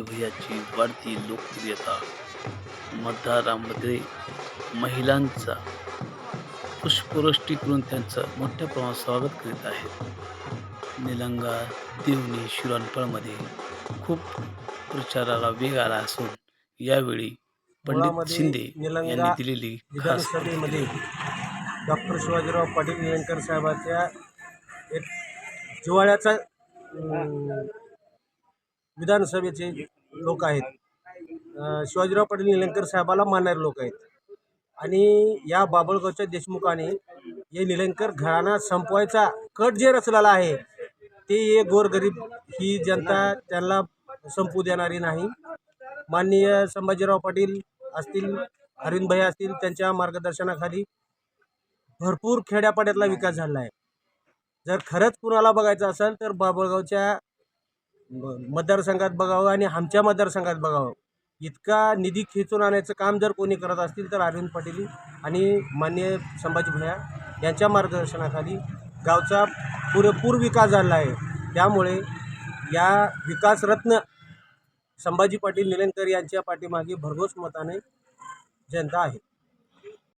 भैयाची वाढती लोकप्रियता मतदारामध्ये महिलांचा पुष्पवृष्टी करून त्यांचं मोठ्या प्रमाणात स्वागत करीत आहेत. निलंगा देवणी शिरणफळमध्ये खूप प्रचाराला वेग आला असून यावेळी पंडित शिंदे निलंगा यांनी दिलेली खास विधानसभेमध्ये डॉक्टर शिवाजीराव पाटील निलंगकर साहेबाच्या एक जिव्हाळ्याचा अं, विधानसभेचे लोक आहेत. शिवाजीराव पाटील निलंगकर साहेबाला मानणारे लोक आहेत. आणि या बाबळगावच्या देशमुखाने हे निलंगकर घराणा संपवायचा कट जे रचलेला आहे ते हे गोरगरीब ही जनता त्यांना संपू देणारी नाही. माननीय संभाजीराव पाटील असतील अरविंद भाई असतील त्यांच्या मार्गदर्शनाखाली भरपूर खेड्यापाड्यातला विकास झाला आहे. जर खरंच कुणाला बघायचं असेल तर बाबळगावच्या मतदारसंघात बघावं आणि आमच्या मतदारसंघात बघावं. इतका निधी खेचून आणायचं काम जर कोणी करत असतील तर अरविंद पाटील आणि माननीय संभाजी भैया यांच्या मार्गदर्शनाखाली गावचा पुरेपूर विकास झाला आहे. त्यामुळे या विकासरत्न संभाजी पाटील निलंगकर यांच्या पाठीमागे भरघोस मताने जनता आहे.